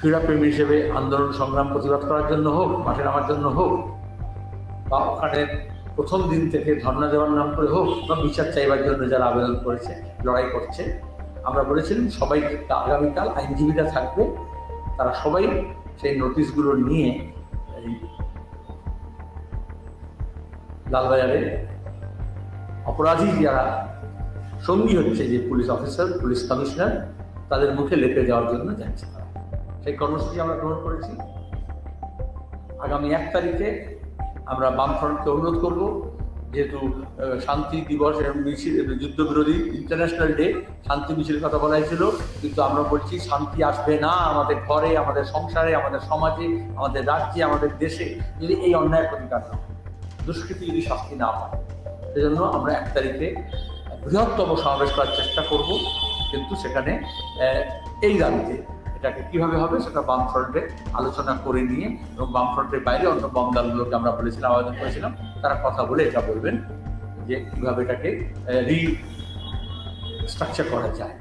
ক্রীড়াপ্রেমী হিসেবে আন্দোলন, সংগ্রাম প্রতিবাদ করার জন্য হোক, মাঠে নামার জন্য হোক, বা ওখানে প্রথম দিন থেকে ধর্ণা দেওয়ার নাম করে হোক, বা বিচার চাইবার জন্য যারা আবেদন করেছে, লড়াই করছে, আমরা বলেছিলাম সবাই আগামীকাল আইনজীবীরা থাকবে, তারা সবাই সেই নোটিশগুলো নিয়ে লালবাজারে অপরাধী যারা সঙ্গী হচ্ছে যে পুলিশ অফিসার, পুলিশ কমিশনার, তাদের মুখে লেপে যাওয়ার জন্য যাচ্ছে। সেই কর্মসূচি আমরা গ্রহণ করেছি। আগামী এক তারিখে আমরা বামফ্রন্টকে অনুরোধ করব, যেহেতু শান্তি দিবস মিছিল যুদ্ধবিরোধী ইন্টারন্যাশনাল ডে শান্তি মিছিল কথা বলা হয়েছিল কিন্তু আমরা বলছি, শান্তি আসবে না আমাদের ঘরে, আমাদের সংসারে, আমাদের সমাজে, আমাদের রাজ্যে, আমাদের দেশে। যদি এই অন্যায় প্রতিকার না দুষ্কৃতি যদি শাস্তি না হয়, সেজন্য আমরা এক তারিখে বৃহত্তম সমাবেশ করার চেষ্টা করব। কিন্তু সেখানে এই দাবিতে এটাকে কীভাবে হবে সেটা বাম ফ্রন্টে আলোচনা করে নিয়ে এবং বাম ফ্রন্টের বাইরে অন্য বাম দলগুলোকে আমরা বলেছিলাম আবেদন করেছিলাম, তারা কথা বলে এটা বলবেন যে কীভাবে এটাকে রি স্ট্রাকচার করা যায়।